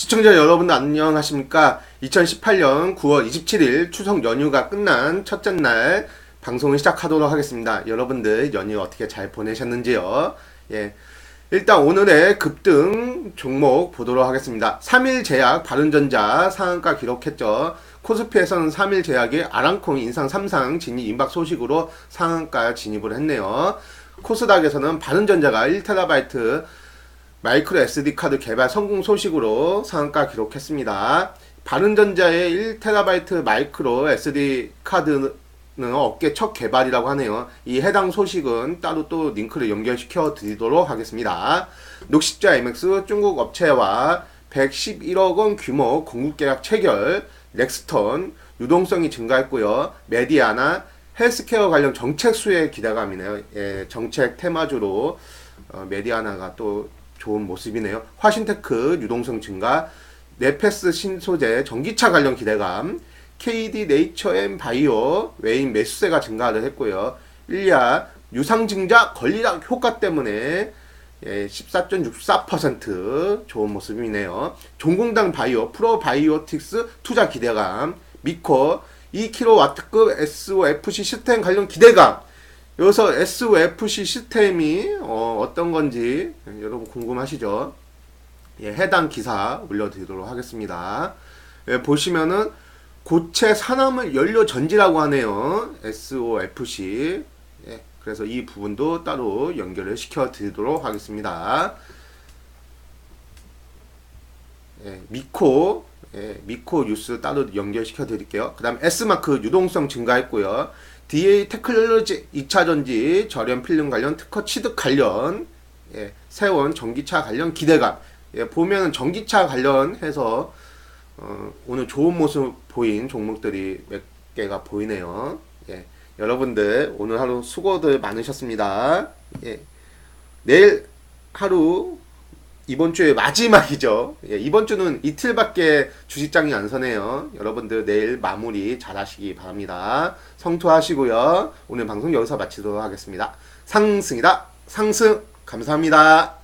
시청자 여러분 안녕하십니까? 2018년 9월 27일 추석 연휴가 끝난 첫째 날 방송을 시작하도록 하겠습니다. 여러분들 연휴 어떻게 잘 보내셨는지요? 예. 일단 오늘의 급등 종목 보도록 하겠습니다. 3일 제약 바른전자 상한가 기록했죠. 코스피에서는 3일 제약이 아랑콩 인상 3상 진입 임박 소식으로 상한가 진입을 했네요. 코스닥에서는 바른전자가 1TB 마이크로 SD 카드 개발 성공 소식으로 상한가 기록했습니다. 바른전자의 1TB 마이크로 SD 카드는 업계 첫 개발이라고 하네요. 이 해당 소식은 따로 또 링크를 연결시켜 드리도록 하겠습니다. 녹십자 MX 중국 업체와 111억 원 규모 공급 계약 체결, 렉스턴 유동성이 증가했고요. 메디아나 헬스케어 관련 정책 수혜 기대감이네요. 예, 정책 테마주로 어, 메디아나가 또 좋은 모습이네요. 화신테크 유동성 증가, 네페스 신소재 전기차 관련 기대감, KD 네이처 앤 바이오 외인 매수세가 증가를 했고요. 일야 유상증자 권리락 효과 때문에 예, 14.64% 좋은 모습이네요. 종공당 바이오, 프로바이오틱스 투자 기대감, 미코 2kW급 SOFC 시스템 관련 기대감. 여기서 SOFC 시스템이 어, 떤 건지 여러분 궁금하시죠? 예, 해당 기사 올려드리도록 하겠습니다. 예, 보시면은 고체 산화물 연료 전지라고 하네요. SOFC. 예, 그래서 이 부분도 따로 연결을 시켜 드리도록 하겠습니다. 예, 미코 예, 미코 뉴스 따로 연결시켜 드릴게요. 그 다음 S마크 유동성 증가했고요. DA 테크놀로지 2차 전지 저렴 필름 관련 특허 취득 관련 예, 세원 전기차 관련 기대감 예, 보면은 전기차 관련해서 어, 오늘 좋은 모습 보인 종목들이 몇 개가 보이네요. 예, 여러분들 오늘 하루 수고들 많으셨습니다. 예, 내일 하루 이번 주의 마지막이죠. 예, 이번 주는 이틀밖에 주식장이 안 서네요. 여러분들 내일 마무리 잘 하시기 바랍니다. 성투하시고요. 오늘 방송 여기서 마치도록 하겠습니다. 상승이다. 상승. 감사합니다.